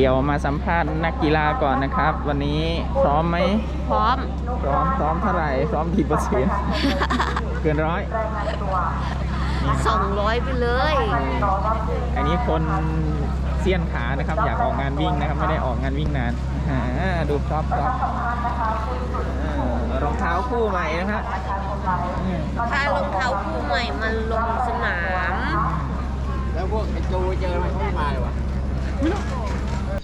เดี๋ยวมาสัมภาษณ์นักกีฬาก่อนนะครับ วันนี้พร้อมไหมพร้อม พร้อมพร้อมเท่าไหร่พร้อมกี่เปอร์เซ็นต์เกินร้อย200ไปเลย อันนี้คนเสี้ยนขานะครับ อยากออกงานวิ่งนะครับ ไม่ได้ออกงานวิ่งนานอ่าดูพร็อพพร็อพอ่ารองเท้าคู่ใหม่นะครับอืมถ้ารองเท้าคู่ใหม่มันลงสนาม แล้วพวกไอ้โจเจอมันเขาไม่มาเลยวะ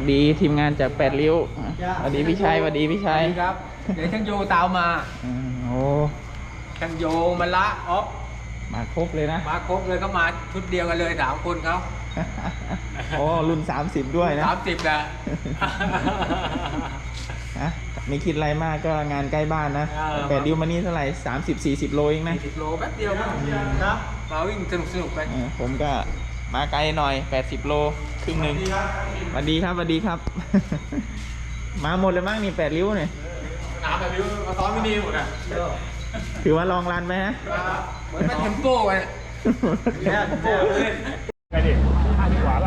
สวัสดีทีมงานจากแปดริ้วสวัสดีพี่ชัยสวัสดีพี่ชัยครับ เดี๋ยวช่างโยตามมาอืมโอ้ช่างโยมาละออฟมาครบเลยนะ มาครบเลยก็มาชุดเดียวกันเลยสามคนเขาโอ้รุ่น30ด้วยนะสามสิบแหละฮะไม่คิดอะไรมากก็งานใกล้บ้านนะเออแปดริ้วมานี่เท่าไหร่30 40โลเองนะสี่สิบโลแป๊บเดียวครับมาวิ่งสนุกสนุกๆไปเออผมก็ มาไกลหน่อย 80 โลครึ่งหนึ่งสวัสดีครับสวัสดีครับ มาหมดเลยมั้งนี่แปดริ้วเนี่ยน้ำแบบนี้มาซ้อมไม่ดีหมดอะถือว่าลองรันไหมฮะ เหมือนเป็นเทมโป้ไปเนี่ยเทมโป้เล่น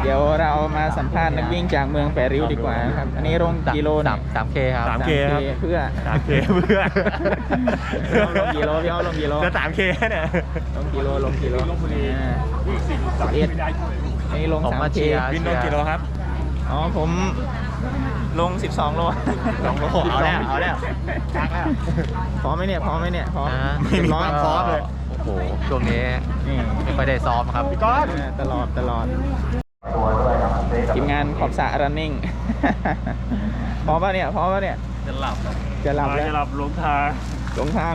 เดี๋ยวเรามาสัมภาษณ์นักวิ่งจากเมืองแปดริ้วดีกว่านะครับ อันนี้ลงกิโลเนี่ยสามเคครับสามเคเพื่อ สามเคเพื่อลงกี่โลพี่อ้อลงกี่โล จะสามเคเนี่ยลงกิโลลงกิโลอ่าสิบเอ็ดอันนี้ลงผมสามมาเคเชียร์ วินลงกิโลครับ อ๋อผมลง 12 โลสองโลเอาแล้วเอาแล้ว ชักแล้ว พร้อมไหมเนี่ยพร้อมไหมเนี่ยพร้อมอ่าเรียบร้อยพร้อมเลย โอ้โหช่วงนี้นี่ไม่ค่อยได้ซ้อมครับพี่ก้อนอ่าตลอดตลอดตัวด้วยครับเซฟทีมงานขอบสระ running พร้อมป่ะเนี่ยพร้อมป่ะเนี่ยจะหลับจะหลับแล้วจะหลับลงทางหลงทาง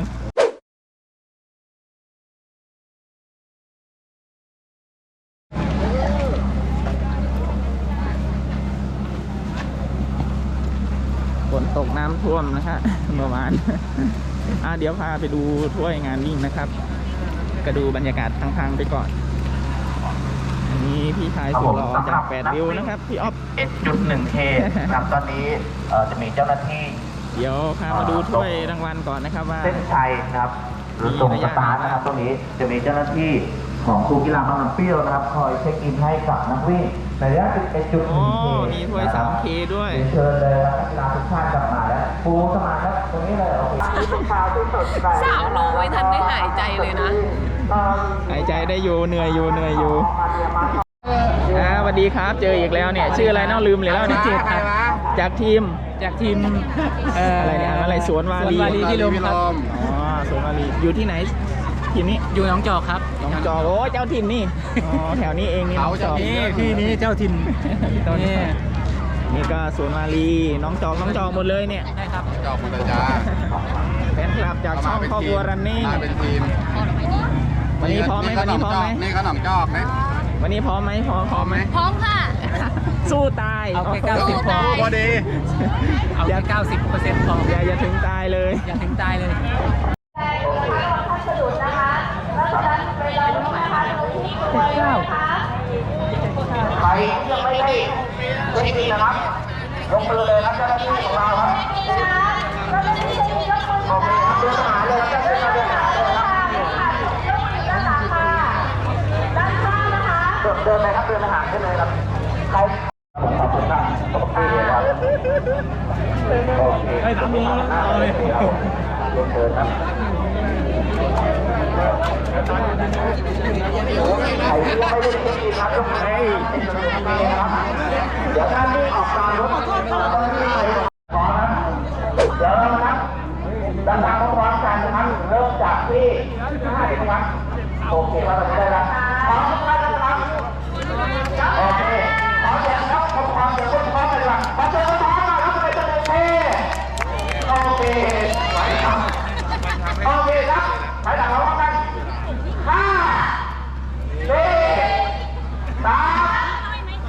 ฝนตกน้ำท่วมนะฮะเมื่อวานอะเดี๋ยวพาไปดูถ้วยงานวิ่งนะครับ ก็ดูบรรยากาศทางๆไปก่อน อันนี้พี่ชายสุดหล่อจากแปดริ้วนะครับพี่อ๊อฟ 1.1K ครับตอนนี้เอ่อจะมีเจ้าหน้าที่เดี๋ยวพามาดูถ้วยรางวัลก่อนนะครับว่า เส้นชัยนะครับหรือส่งสตาร์ทนะครับตรงนี้จะมีเจ้าหน้าที่ของครูกีฬาบางน้ำเปรี้ยวนะครับ คอยเช็คอินให้กับนักวิ่งในระยะ 11.1K อ๋อมีถ้วย 3K ด้วยเรียนเชิญเลยครับนักกีฬาทุกท่านกลับมาแล้วครูสมานครับตรงนี้ เลยโอเคเป็นข่าวที่สดใสสามโลไม่ทันได้หายใจเลยนะ หายใจได้อยู่เหนื่อยอยู่เหนื่อยอยู่อ่าสวัสดีครับเจออีกแล้วเนี่ย ชื่ออะไรเนาะลืมเลยแล้วเนี่ยจากทีมจากทีมเอ่ออะไรเนี่ยอะไรสวนวาลีสวนวาลีพิรมครับอ๋อสวนวาลีอยู่ที่ไหนทีมนี้อยู่หน้องจอกครับน้องจอกโอ้เจ้าถิ่นนี่อ๋อแถวนี้เองนี่น้องจอกนี่พี่นี้เจ้าถิ่นนี่นี่ก็สวนวาลีน้องจอกน้องจอกหมดเลยเนี่ยใช่ครับจอกมันจะจ้า แฟนคลับจากช่องครอบครัวรันนี่มาเป็นทีมวันนี้พร้อมไหมวันนี้พร้อมไหมนี่ขนมจอกนะวันนี้พร้อมไหมพร้อมพร้อมไหมพร้อมค่ะสู้ตายเอาแค่เก้าสิบพอพอดีเอาแค่เก้าสิบเปอร์เซ็นต์พออย่าอย่าถึงตายเลยอย่าถึงตายเลยใครยังไม่ได้เช็คอินนะครับยกมือเลยครับเจ้าหน้าที่ของเราครับโอ เดินหาเลยครับเดินหาเลยครับเดินเดินเลยครับเดินหาขึ้นเลยครับใครขอบคุณครับโอเคครับโอเคให้ทำนี้เลยเรียเชิญครับใครที่ยังไม่ได้เช็คอินครับยกมือให้เป็นจุดนี้นะเดี๋ยวท่านที่ออกตามรถก็ที่ไปขอนะเดี๋ยวเรานับ ดังๆพร้อมกันนะครับเริ่มจากที่ห้าเด็กนะครับโอเคครับเราจะได้แล้วพร้อมทุกท่านนะครับ โอเคขอเสียงครับขอความเสียงคนพร้อมกันดีกว่าขอเสียงคนพร้อมหน่อยครับเป็นจำนวนเท่โอเคไปครับโอเคครับไปหลังเราพร้อมกันห้าสี่สาม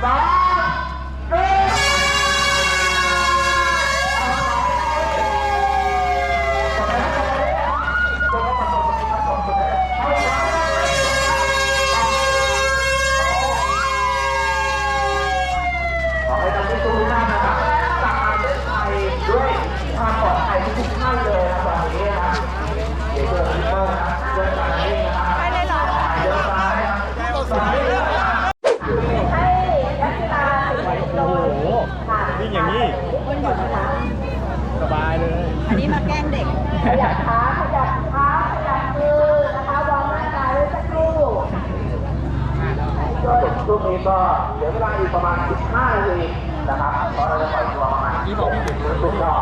สองหนึ่งขอให้ท่านผู้ชมทุกท่านนะครับกลับมาเล่นไทยด้วยความปลอดภัยทุกๆท่านเลยนะตอนนี้นะครับเดี๋ยวเจอกันเพิ่มนะเจอกันนี่นะครับไปเลยเหรอเดี๋ยวซ้ายครับซ้ายนะครับ อันนี้มาแกล้งเด็ก ขยับขาขยับเท้าขยับมือนะคะวางร่างกายไว้สักครู่ก็จบช่วงนี้ก็เหลือเวลาอีกประมาณ 15นาทีนะครับเพราะเราจะปล่อยตัวประมาณที่บอกที่ถึงสุดยอด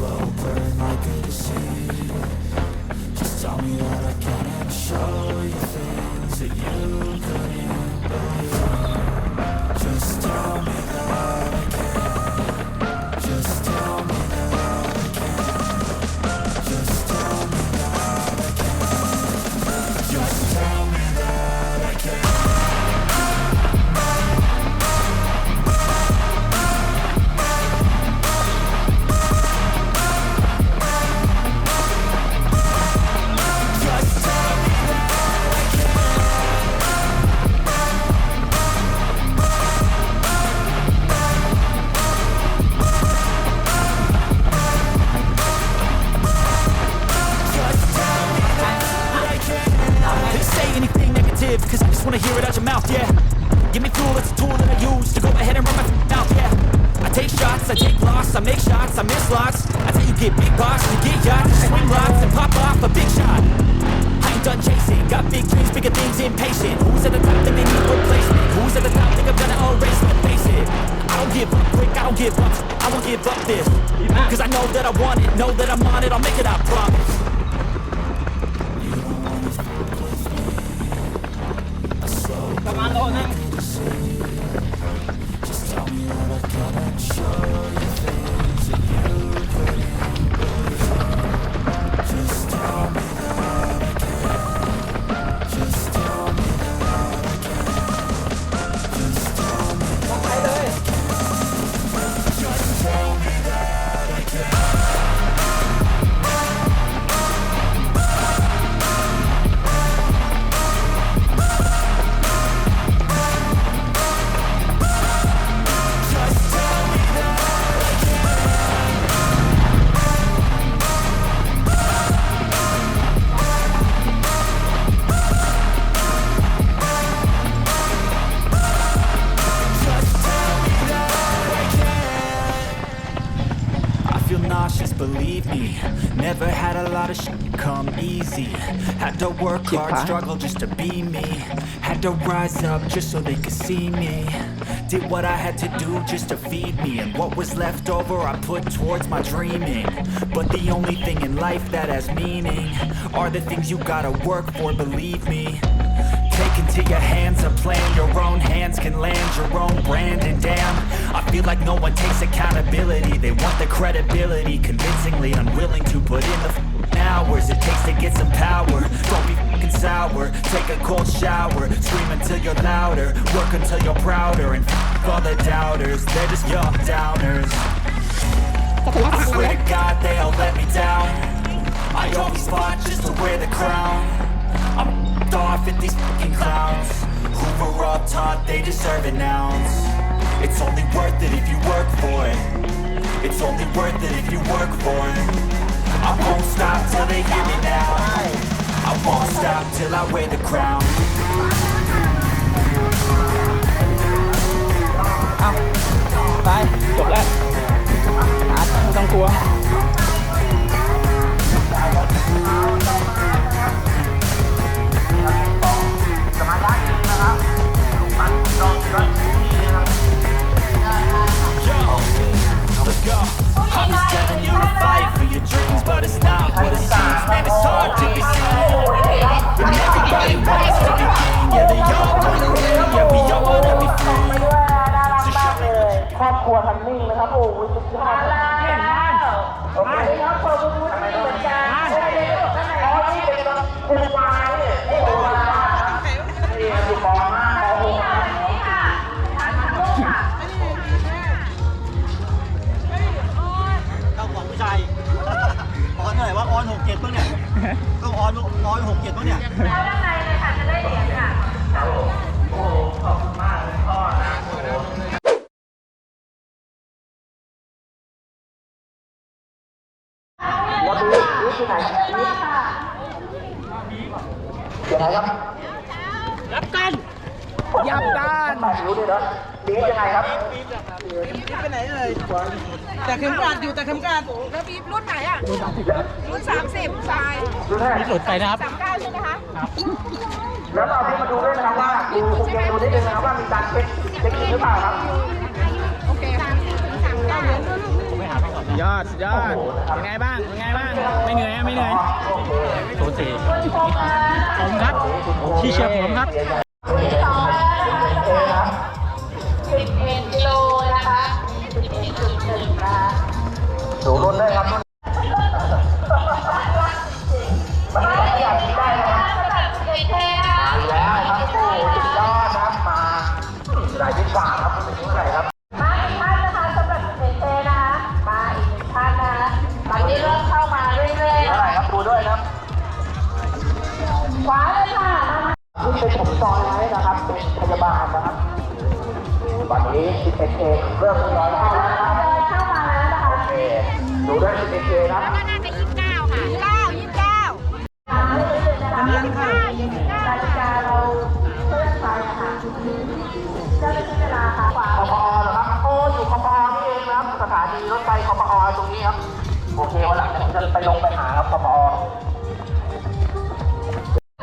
slow burn like a disease Just tell me that I can and show you things that you couldn't believe done chasing, got big dreams, bigger things, impatient. Who's at the top think they need replacement? Who's at the top think I'm gonna erase them? Face it, I don't give up quick, I don't give up, I won't give up this. Cause I know that I want it, know that I'm on it, I'll make it, I promise. I easy. Had to work hard, struggle just to be me. Had to rise up just so they could see me. Did what I had to do just to feed me, and what was left over I put towards my dreaming. But the only thing in life that has meaning are the things you gotta work for, believe me. Take into your hands a plan, your own hands can land your own brand, and damn, I feel like no one takes accountability. They want the credibility, convincingly unwilling to put in the hours it takes to get some power. Don't be fucking sour, take a cold shower, scream until you're louder, work until you're prouder, and f- all the doubters, they're just young downers. I swear to God they all let me down. I always fought just to wear the crown. I'm f***ed off at these fucking clowns who were up taught they deserve an ounce. It's only worth it if you work for it. It's only worth it if you work for it. I won't stop till they hear me now. I won't stop till I wear the crown. เอาไปจบแล้วอาร์ตไม่ต้องกลัว รุ่นไหนอะรุ่น30ชายดูแรกหลุดไปนะครับ39ใช่ไหมคะแล้วเราที่มาดูด้วยนะครับว่าดูคุณเกมดูนิดนึงนะครับว่ามีการเช็คเช็คอินหรือเปล่าครับโอเค39เหรียญด้วยลูกสุดยอดสุดยอดเป็นไงบ้างเป็นไงบ้างไม่เหนื่อยอะไม่เหนื่อยศูนย์สี่ผมครับที่เชียร์ผมครับ ตรงนี้ครับ โอเควันหลังผมจะไปลงไปหาครับคอปอ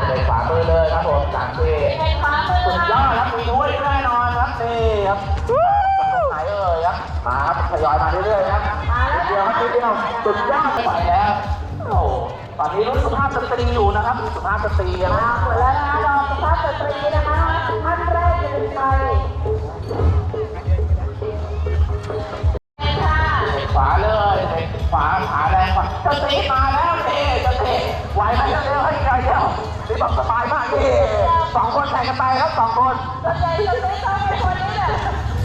เลยขวามือเลยครับผมสามเอเป็นขวามือสุดยอดครับมีด้วยแน่นอนครับนี่ครับตรงไหนเอ่ยครับ มาครับทยอยมาเรื่อยๆครับเดียวครับนิดเดียวสุดยอดไปแล้วโอ้ตอนนี้รุ่นสุภาพสตรีอยู่นะครับสุภาพสตรีนะมาหมดแล้วนะครองสุภาพสตรีนะคะท่านแรกจะเป็นใคร จะตีมาแล้วเท่จะเท่ไหวไหมเร็วให้ใครเดียวนี่แบบสบายมากนี่สองคนแข่งกันไปครับสองคนสวนใหญ่จะไม่ต้องเป็นคนนี้แหละ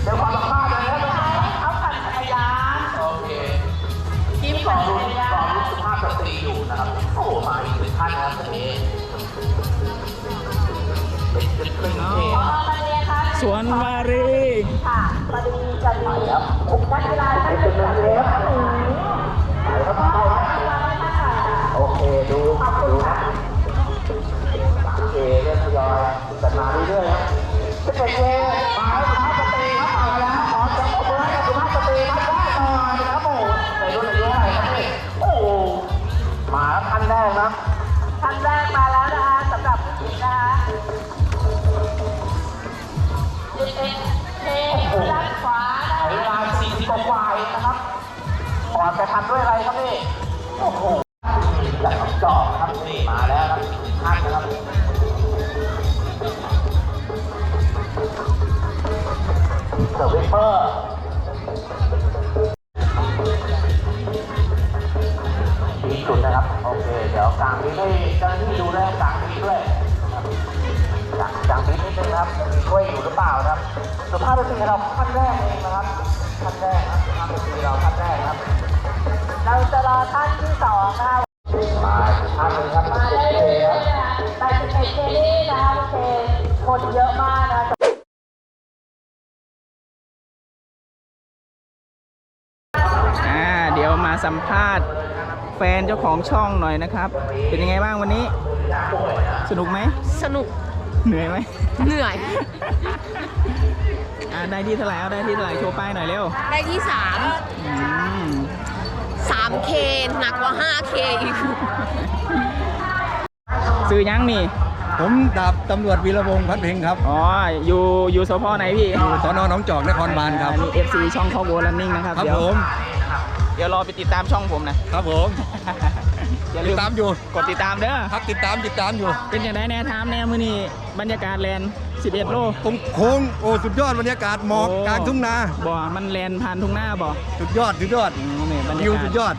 เดี๋ยวความสามารถเลยนะเขาปั่นจักรยานโอเคทีมสอปั่งนรุ่นของรุ่นสุภาพสตรีอยู่นะครับโอ้มาอีกหนึ่งท่านนะครับพี่เป็นจุดครึ่งที่พอมาเท่สวนวารีค่ะพอดีจะมีนักกีฬาท่านหนึ่งครับ โอเคดูดูนะโอเคเริ่มทยอยกันมาเรื่อยๆครับสิบเอ็ดเวมาแล้วสุภาพสตรีครับมาแล้วขอจับมือให้กับสุภาพสตรีครับได้หน่อยนะครับโอ้โหในรุ่นอายุเท่าไหร่ครับนี่โอ้โหมาท่านแรกนะท่านแรกมาแล้วนะคะสำหรับผู้หญิงนะคะ11เทโอ้โหเวลา40กว่าเองนะครับก่อนไปทันด้วยอะไรครับนี่โอ้โห หรือเปล่านะครับสุภาพสตรีเราขั้นแรกเองนะครับขั้นแรกนะครับสุภาพสตรีเราขั้นแรกนะครับ เราจะรอท่านที่สองนะคะมาอีกท่านหนึงครับมาได้เลยนะแต่สิบเอ็ดเคนี่นะคะโอเคคนเยอะมากนะอ่าเดี๋ยวมาสัมภาษณ์แฟนเจ้าของช่องหน่อยนะครับ เป็นยังไงบ้างวันนี้ สนุกไหม สนุก เหนื่อยไหมเหนื่อยอ่าได้ที่เท่าไหร่เอาได้ที่เท่าไหร่โชว์ป้ายหน่อยเร็วได้ที่สามอืมสามเคหนักกว่าห้าเคอีกซื้อยังนี่ ผมดาบตำรวจวีระวงศ์พัดเพ็งครับอ๋อ อยู่อยู่สพไหนพี่สอนอหนองจอกนครบาลครับอ่นี่ FC ช่องข้อโบลันนิ่งนะครับ ครับเดี๋ยวผม เดี๋ยวรอไปติดตามช่องผมนะ ครับผม อย่าลืติมดตามอยู่กดติดตามเด้อครับติดตามติดตามอยู่เป็นอย่างไรแน่ถามแน่มือนี่บรรยากาศแลนด์11 โล ตรงโค้งโอ้สุดยอดบรรยากาศหมอกโกลางทุ่งนาบ่มันแลนด์ผ่านทุ่งหน้าบ่สุดยอดสุดยอดอืมนี่บรรยากาศวิวสุดยอด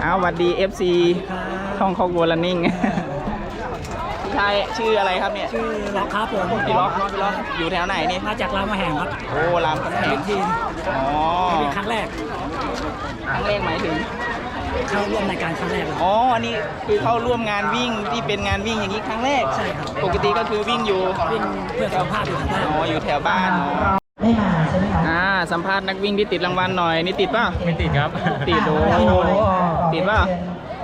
เอาหวัดดี FC ช่องข้อโบลันนิ่งพี่ชายชื่ออะไรครับเนี่ยชื่อล็อกครับผมพี่ล็อกพี่ล็อกอยู่แถวไหนนี่มาจากรามคำแหงครับโอ้รามคำแหงทีมอ๋อเป็นครั้งแรก ครั้งแรกหมายถึง เข้าร่วมรายการครั้งแรกเลย อ๋อ อันนี้คือเข้าร่วมงานวิ่งที่เป็นงานวิ่งอย่างนี้ครั้งแรกใช่ครับ ปกติก็คือวิ่งอยู่วิ่งเพื่อสุขภาพอยู่ทางบ้าน อ๋อ อยู่แถวบ้านอ๋อไม่มาใช่ไหมอ่า สัมภาษณ์นักวิ่งที่ติดรางวัลหน่อย นี่ติดป่ะไม่ติดครับ ติดโอ้ติดป่ะ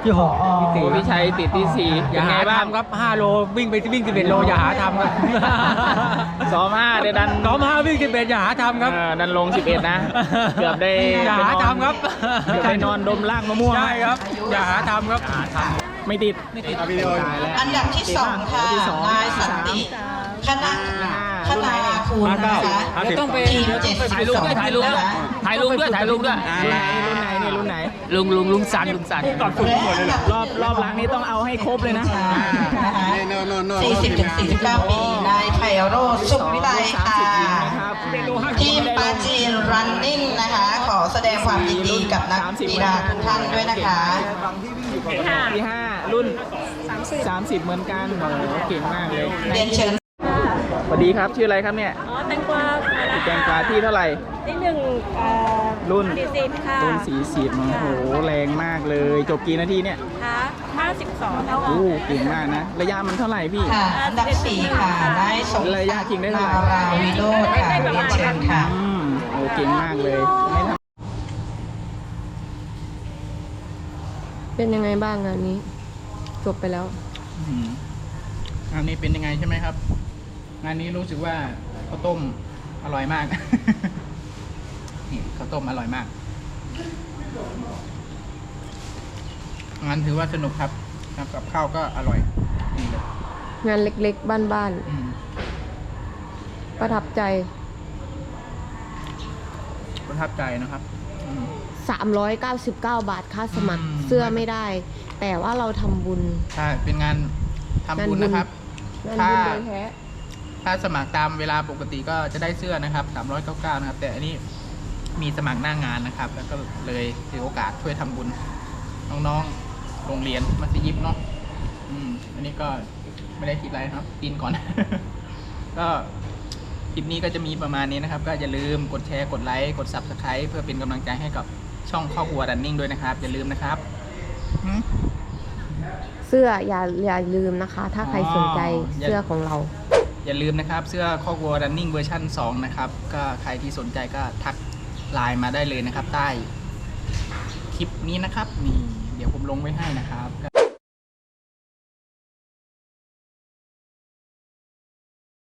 ที่หกโอ้พี่ชัยติดที่สี่อย่าเป็นหาไงบ้างทำครับ5โลวิ่งไปวิ่ง11โลอย่าหาทำครับซ้อมห้าได้ดันซ้อมห้าวิ่ง11อย่าหาทำครับเออดันลง 11 นะ เกือบได้อย่าหาไปนอนทำครับเกือบไปนอนดมรากมะม่วงใช่ครับอย่าหาทำครับไม่ติดไม่ติดวิดีโอตายแล้วอันดับที่สองค่ะที่สองนายสันติคณะคณาคุณนะคะเดี๋ยวต้องไปทีมเจ็ดสิบสองถ่ายรูปด้วยถ่ายรูปด้วยถ่ายรูปด้วย รุ่นไหนรุ่นไหนนี่รุ่นไหนลุงลุงลุงสันลุงสันรอบรอบหลังนี้ต้องเอาให้ครบเลยนะสี่สิบถึงสี่สิบเก้าปีนายไพโรจน์สุขวิไลค่ะนะครับทีมปาจีนรันนิ่งนะคะ ขอแสดงความยินดีกับนักกีฬาทุกท่านด้วยนะคะที่ห้ารุ่น 30 เหมือนกันโอ้โหเก่งมากเลยเรียนเชิญ สวัสดีครับ ชื่ออะไรครับเนี่ย อ๋อแตงกวา แกงกวาที่เท่าไหร่ที่หนึ่งรุ่นสี่สิบค่ะรุ่นสีสิบโอ้โหแรงมากเลย จบกี่นาทีเนี่ยค่ะห้าสิบสองเท่าโอ้เก่งมากนะ ระยะมันเท่าไหร่พี่ค่ะอันดับสี่ค่ะนายสมศักระยะจริงได้ดิ์เท่านาไหร่ราวิโรจน์ค่ะเรียนเชิญค่ะอืมโอ้เก่งมากเลยไม่ทเป็นยังไงบ้างงานนี้จบไปแล้วำอืมงานนี้เป็นยังไงใช่ไหมครับ งานนี้รู้สึกว่าข้าวต้ม อร่อยมาก นี่ข้าวต้มอร่อยมากงานถือว่าสนุกครับครับกับข้าวก็อร่อยนี่เลยงานเล็กๆ บ้านอืมๆ ประทับใจ ประทับใจนะครับอืม 399 บาทค่าสมัคร อืม เสื้อไม่ได้ แต่ว่าเราทำบุญ ใช่เป็นงานทำบุญงานบุญนะครับ งานถ้าบุญโดยแท้ ถ้าสมัครตามเวลาปกติก็จะได้เสื้อนะครับ399นะครับ แต่อันนี้มีสมัครหน้างานนะครับ แล้วก็เลยถือโอกาสช่วยทำบุญน้องๆ โรงเรียนมัธยิมเนาะอืมอันนี้ก็ไม่ได้คิดอะไรนะครับกินก่อน ก็คลิปนี้ก็จะมีประมาณนี้นะครับ ก็อย่าลืมกดแชร์กดไลค์กด Subscribe เพื่อเป็นกำลังใจให้กับช่องครอบครัวรันนิ่งด้วยนะครับ อย่าลืมนะครับหืมเสื้ออย่าอย่าลืมนะคะ ถ้าใครสนใจอ๋ออย่าเสื้อของเรา อย่าลืมนะครับ เสื้อครอบัว running เวอร์ชัน2นะครับ ก็ใครที่สนใจก็ทักไลน์มาได้เลยนะครับ ใต้คลิปนี้นะครับนี่เดี๋ยวผมลงไว้ให้นะครับ